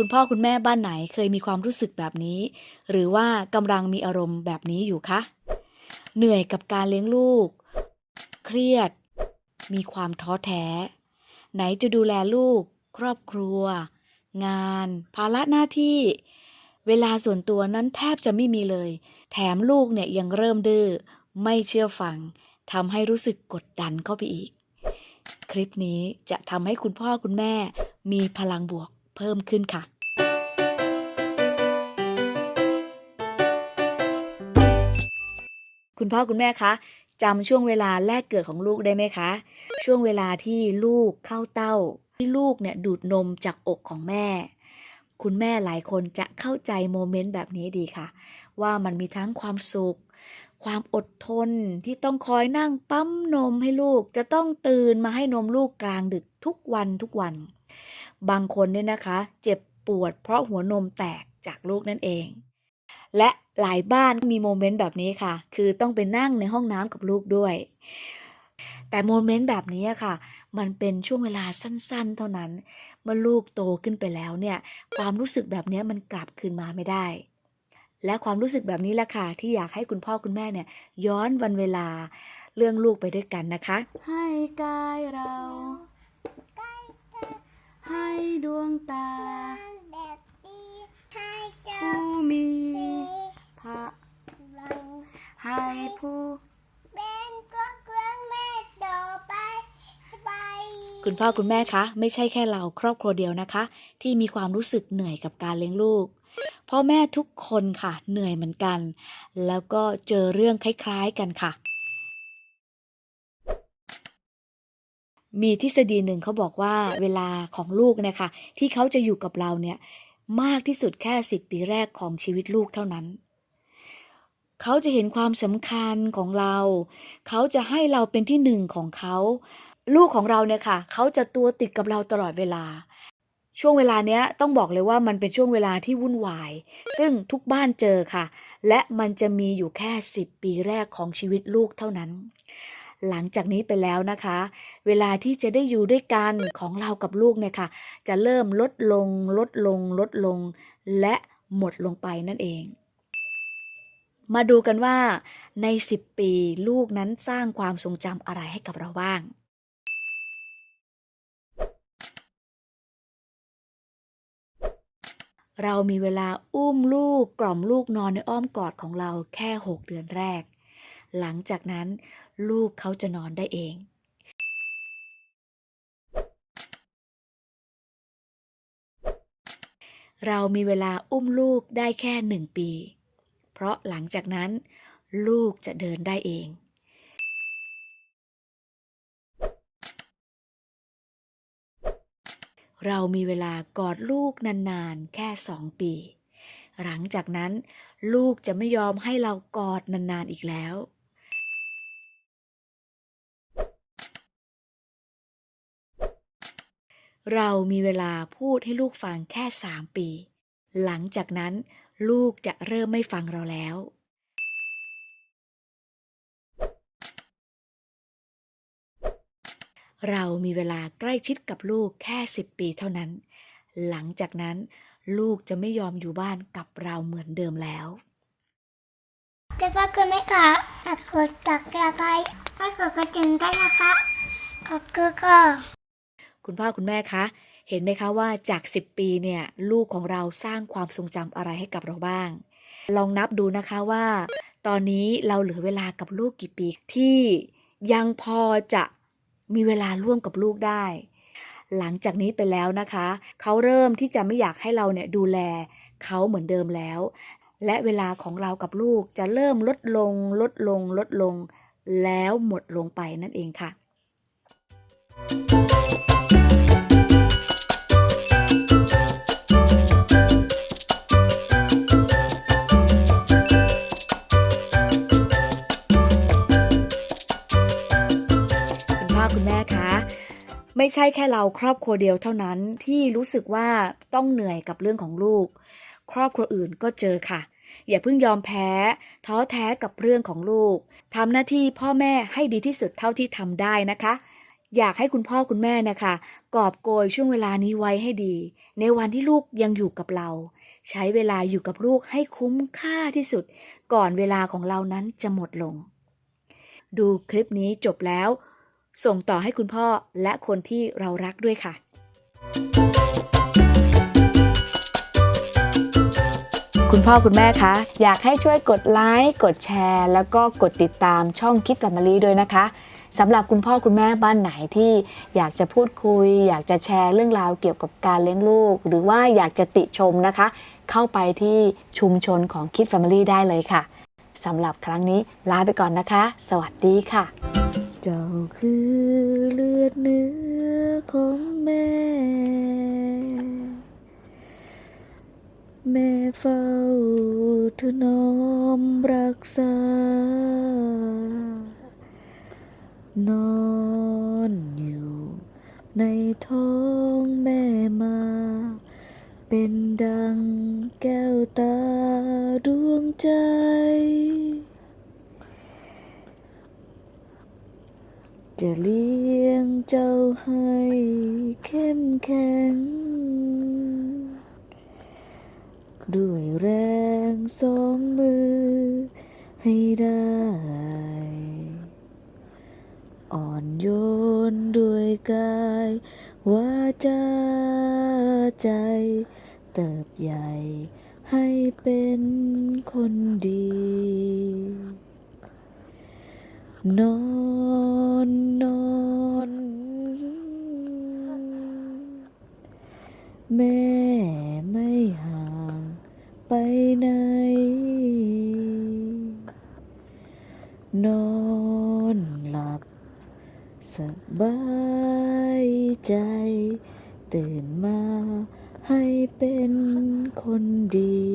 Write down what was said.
คุณพ่อคุณแม่บ้านไหนเคยมีความรู้สึกแบบนี้ หรือว่ากำลังมีอารมณ์แบบนี้อยู่คะ เหนื่อยกับการเลี้ยงลูก เครียด มีความท้อแท้ ไหนจะดูแลลูก ครอบครัว งาน ภาระหน้าที่ เวลาส่วนตัวนั้นแทบจะไม่มีเลย แถมลูกเนี่ยยังเริ่มดื้อไม่เชื่อฟังทำให้รู้สึกกดดันเข้าไปอีก คลิปนี้จะทำให้คุณพ่อคุณแม่มีพลังบวก เพิ่มขึ้นค่ะคุณพ่อคุณแม่คะจำช่วงเวลาแรกเกิดของลูกได้ไหมคะ ช่วงเวลาที่ลูกเข้าเต้า ที่ลูกเนี่ยดูดนมจากอกของแม่ คุณแม่หลายคนจะเข้าใจโมเมนต์แบบนี้ดีค่ะ ว่ามันมีทั้งความสุข ความอดทนที่ต้องคอยนั่งปั๊มนมให้ลูก จะต้องตื่นมาให้นมลูกกลางดึกทุกวันทุกวัน บางคนเนี่ยนะคะ เจ็บปวดเพราะหัวนมแตกจากลูกนั่นเอง และหลายบ้านมีโมเมนต์แบบนี้ค่ะ คือต้องไปนั่งในห้องน้ำกับลูกด้วย แต่โมเมนต์แบบนี้ค่ะ มันเป็นช่วงเวลาสั้นๆ เท่านั้น เมื่อลูกโตขึ้นไปแล้วเนี่ย ความรู้สึกแบบนี้มันกลับคืนมาไม่ได้ และความรู้สึกแบบนี้แหละค่ะที่อยากให้คุณพ่อคุณแม่เนี่ยย้อนวันเวลาเรื่องลูกไปด้วยกันนะคะ ให้กายเรา ให้ดวงตาแบบดีให้เจ้าผู้มี ดี พระ เรา ให้ผู้ เป็นก็เครื่องแม่ต่อไปไป คุณพ่อคุณแม่คะ ไม่ใช่แค่เราครอบครัวเดียวนะคะ ที่มีความรู้สึกเหนื่อยกับการเลี้ยงลูกพ่อแม่ทุกคนค่ะ เหนื่อยเหมือนกัน แล้วก็เจอเรื่องคล้ายๆกันค่ะ มีทฤษฎีหนึ่งเขาบอกว่าเวลาของลูกเนะคะที่เขาจะอยู่กับเราเนี่ยมากที่สุดแค่สิบปีแรกของชีวิตลูกเท่านั้น เขาจะเห็นความสำคัญของเรา เขาจะให้เราเป็นที่หนึ่งของเขา ลูกของเราเนี่ยค่ะเขาจะตัวติดกับเราตลอดเวลา ช่วงเวลาเนี้ยต้องบอกเลยว่ามันเป็นช่วงเวลาที่วุ่นวาย ซึ่งทุกบ้านเจอค่ะ และมันจะมีอยู่แค่ 10 ปีแรกของชีวิตลูกเท่านั้น หลังจากนี้ไปแล้วนะคะ เวลาที่จะได้อยู่ด้วยกันของเรากับลูกเนี่ยค่ะ จะเริ่มลดลง ลดลง ลดลง และหมดลงไปนั่นเองมาดูกันว่าใน 10 ปีลูกนั้นสร้างความทรงจำอะไรให้กับเราบ้าง เรามีเวลาอุ้มลูกกล่อมลูกนอนในอ้อมกอดของเราแค่ 6 เดือนแรก หลังจากนั้นลูกเขาจะนอนได้เอง เรามีเวลาอุ้มลูกได้แค่หนึ่งปี เพราะหลังจากนั้น ลูกจะเดินได้เอง เรามีเวลากอดลูกนานๆ แค่สองปี หลังจากนั้น ลูกจะไม่ยอมให้เรากอดนานๆอีกแล้วเรามีเวลาพูดให้ลูกฟังแค่สามปี หลังจากนั้น ลูกจะเริ่มไม่ฟังเราแล้ว เรามีเวลาใกล้ชิดกับลูกแค่สิบปีเท่านั้น หลังจากนั้นลูกจะไม่ยอมอยู่บ้านกับเราเหมือนเดิมแล้วคุณพ่อคุณแม่คะหากกดตักกระไกให้กดกระจิงได้นะคะ ขอบคุณค่ะคุณพ่อคุณแม่คะเห็นไหมคะว่าจาก 10 ปีเนี่ยลูกของเราสร้างความทรงจำอะไรให้กับเราบ้าง ลองนับดูนะคะว่า ตอนนี้เราเหลือเวลากับลูกกี่ปีที่ยังพอจะ มีเวลาร่วมกับลูกได้ หลังจากนี้ไปแล้วนะคะ เขาเริ่มที่จะไม่อยากให้เราเนี่ยดูแลเขาเหมือนเดิมแล้ว และเวลาของเรากับลูกจะเริ่มลดลง ลดลง ลดลง แล้วหมดลงไปนั่นเองค่ะคุณ คุณแม่คะไม่ใช่แค่เราครอบครัวเดียวเท่านั้นที่รู้สึกว่าต้องเหนื่อยกับเรื่องของลูก ครอบครัวอื่นก็เจอค่ะ อย่าเพิ่งยอมแพ้ ท้อแท้กับเรื่องของลูกทำหน้าที่พ่อแม่ให้ดีที่สุดเท่าที่ทำได้นะคะ อยากให้คุณพ่อคุณแม่นะคะกอบโกยช่วงเวลานี้ไว้ให้ดี ในวันที่ลูกยังอยู่กับเรา ใช้เวลาอยู่กับลูกให้คุ้มค่าที่สุด ก่อนเวลาของเรานั้นจะหมดลง ดูคลิปนี้จบแล้ว ส่งต่อให้คุณพ่อและคนที่เรารักด้วยค่ะ คุณพ่อคุณแม่คะ อยากให้ช่วยกดไลค์กดแชร์ แล้วก็กดติดตามช่องคิดกับมะลิด้วยนะคะสำหรับคุณพ่อคุณแม่บ้านไหนที่อยากจะพูดคุย อยากจะแชร์เรื่องราวเกี่ยวกับการเลี้ยงลูก หรือว่าอยากจะติชมนะคะ เข้าไปที่ชุมชนของคิด Family ได้เลยค่ะสำหรับครั้งนี้ลาไปก่อนนะคะ สวัสดีค่ะ จ้าคือเลือดเนื้อของแม่ แม่เฝ้าถนอมรักษา นอนอยู่ในท้องแม่มา เป็นดังแก้วตาดวงใจ จะเลี้ยงเจ้า ให้เข้มแข็ง ด้วยแรงสองมือให้ได้ อ่อนโยนด้วยกาย วาจาใจ เติบใหญ่ให้เป็นคนดี น้อนนอนแม่ไม่ห่างไปไหน นอนหลับ สบายใจ ตื่นมาให้เป็นคนดี